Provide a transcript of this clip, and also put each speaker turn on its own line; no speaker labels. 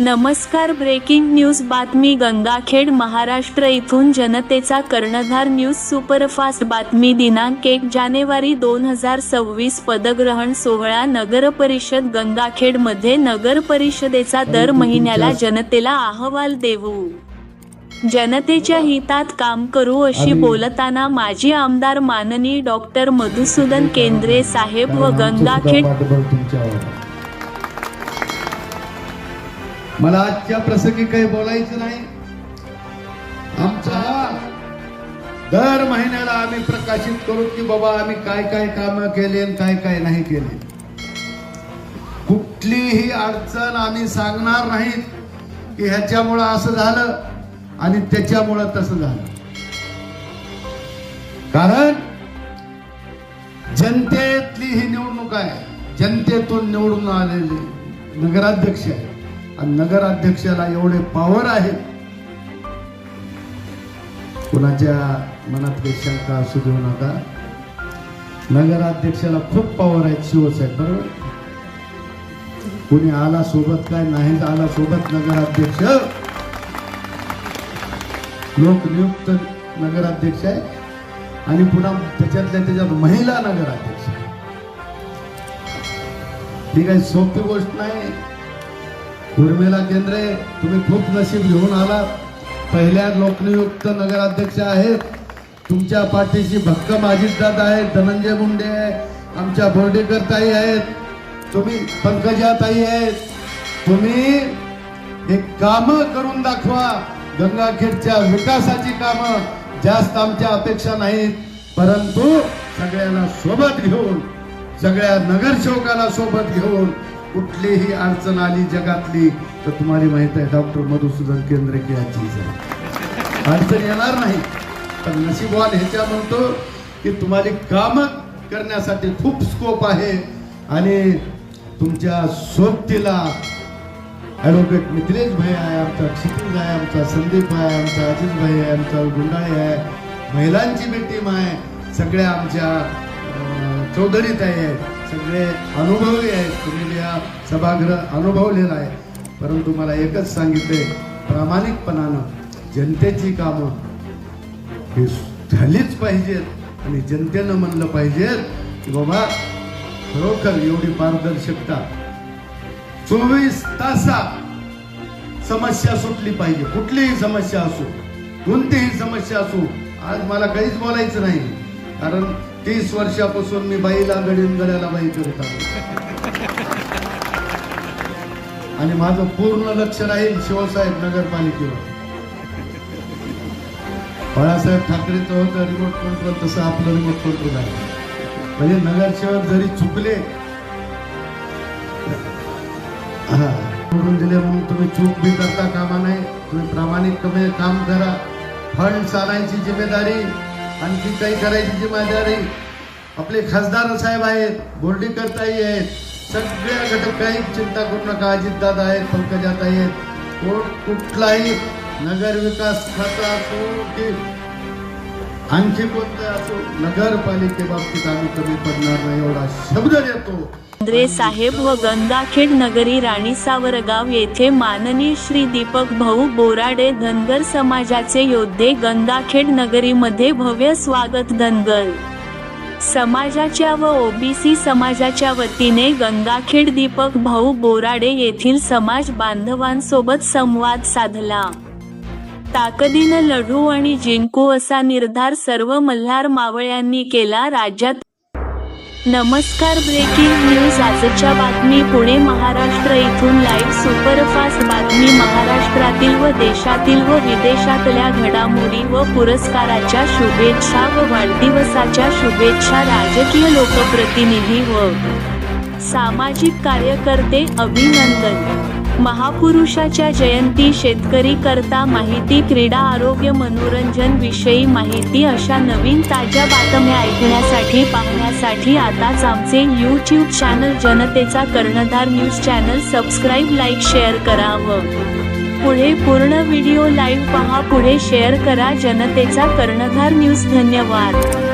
नमस्कार breaking news बातमी गंगाखेड महाराष्ट्र इथून जनतेचा कर्णधार न्यूज सुपरफास्ट बातमी दिनांक एक जानेवारी दोन हजार सव्वीस पदग्रहण सोहळा नगर परिषद गंगाखेडमध्ये नगर परिषदेचा दर महिन्याला जनतेला अहवाल देऊ जनतेच्या हितात काम करू अशी बोलताना माजी आमदार माननीय डॉक्टर मधुसूदन केंद्रे साहेब व गंगाखेड
मला आजच्या प्रसंगी काही बोलायचं नाही. आमचा हा दर महिन्याला आम्ही प्रकाशित करू की बाबा आम्ही काय काय काम केले आणि काय काय नाही केले. कुठलीही अडचण आम्ही सांगणार नाहीत की ह्याच्यामुळं असं झालं आणि त्याच्यामुळं तसं झालं. कारण जनतेतली ही निवडणूक आहे. जनतेतून निवडून आलेली नगराध्यक्ष आहे आणि नगराध्यक्षाला एवढे पॉवर आहे. कुणाच्या मनात काही शंका असू देऊ नका. नगराध्यक्षाला खूप पॉवर आहेत शिवसाहेब बरोबर? कुणी आला सोबत काय नाही आला सोबत नगराध्यक्ष. लोकनियुक्त नगराध्यक्ष आहे आणि पुन्हा त्याच्यातल्या त्याच्यात महिला नगराध्यक्ष आहे. ही काही सोपी गोष्ट नाही. उर्मिला केंद्रे तुम्ही खूप नशीब घेऊन आलात. पहिल्या लोकनियुक्त नगराध्यक्ष आहेत. तुमच्या पाठीशी भक्कम अजितदादा आहेत धनंजय मुंडे आहे आमच्या बोर्डेकर ताई आहेत तुम्ही पंकजा ताई आहेत. तुम्ही एक काम करून दाखवा. गंगाखेडच्या विकासाची कामं जास्त आमच्या अपेक्षा नाहीत. परंतु सगळ्यांना सोबत घेऊन सगळ्या नगरसेवकाला सोबत घेऊन कुठलीही अडचण आली जगातली तर तुम्हाला माहीत आहे डॉक्टर मधुसूदन केंद्रे की आजीच आहे. अडचण येणार नाही. पण नशीबवान ह्याच्या म्हणतो की तुम्हाला काम करण्यासाठी खूप स्कोप आहे. आणि तुमच्या सोबतीला ॲडव्होकेट मिथिलेश भाई आहे आमचा क्षितिज आहे आमचा संदीप आहे आमचा अजित भाई आहे आमचा गुंडाळे आहे महिलांची बी टीम आहे. सगळ्या आमच्या चौधरीत आहे आहेत. सगळे अनुभवी आहेत. तुम्ही या सभागृह अनुभवलेला आहे. परंतु मला एकच सांगितले प्रामाणिकपणानं जनतेची कामं हे झालीच पाहिजेत आणि जनतेनं म्हणलं पाहिजे की बाबा खरोखर एवढी पारदर्शकता चोवीस तासात समस्या सुटली पाहिजे. कुठलीही समस्या असो कोणतीही समस्या असो आज मला काहीच बोलायचं नाही. कारण तीस वर्षापासून मी बाईला गडीन गड्याला बाई करत आलो आणि माझं पूर्ण लक्ष राहील शिवसाहेब नगरपालिकेवर. बाळासाहेब ठाकरेचं होतं रिमोट कंट्रोल तसं आपलं रिमोट कंट्रोल आहे. म्हणजे नगरसेवक जरी चुकले हा सोडून दिले म्हणून तुम्ही चूक बी करता कामा नाही तुम्ही प्रामाणिकपणे काम करा. फंड चालायची जिम्मेदारी आणखी काही करायची जिम्मेदारी आपले खासदार साहेब आहेत बोर्डीकर ताई आहेत. सगळ्या घटक काही चिंता करू नका. अजितदादा आहेत पंकजाताई आहेत. कोण कुठलाही नगरविकास खाता असो की आणखी कोणत्या असो नगरपालिकेबाबतीत आम्ही कमी पडणार नाही एवढा शब्द देतो.
केंद्रे साहेब व गंगाखेड नगरी राणी सावरगाव येथे माननीय श्री दीपक भाऊ बोराडे धनगर समाजाचे योद्धे गंगाखेड नगरीमध्ये भव्य स्वागत धनगर. समाजाच्या व ओबीसी समाजाच्या वतीने गंगाखेड दीपक भाऊ बोराडे येथील समाज बांधवांसोबत संवाद साधला. ताकदीनं लढू आणि जिंकू असा निर्धार सर्व मल्हार मावळ्यांनी केला राज्यात. नमस्कार ब्रेकिंग न्यूज. आजच्या बातमी पुणे महाराष्ट्र इथून लाईव्ह सुपरफास्ट बातमी. महाराष्ट्रातील व देशातील व विदेशातल्या घडामोडी व पुरस्काराच्या शुभेच्छा व वाढदिवसाच्या शुभेच्छा राजकीय लोकप्रतिनिधी व सामाजिक कार्यकर्ते अभिनंदन. महापुरुषाच्या जयंती शेतकरी करता माहिती क्रीडा आरोग्य मनोरंजन विषयी माहिती अशा नवीन ताज्या बातम्या ऐकण्यासाठी पाहण्यासाठी आताच आमचे यूट्यूब चॅनल जनतेचा कर्णधार news channel subscribe like share करा व पुढे पूर्ण व्हिडिओ लाईव्ह पहा पुढे शेअर करा जनतेचा कर्णधार न्यूज धन्यवाद.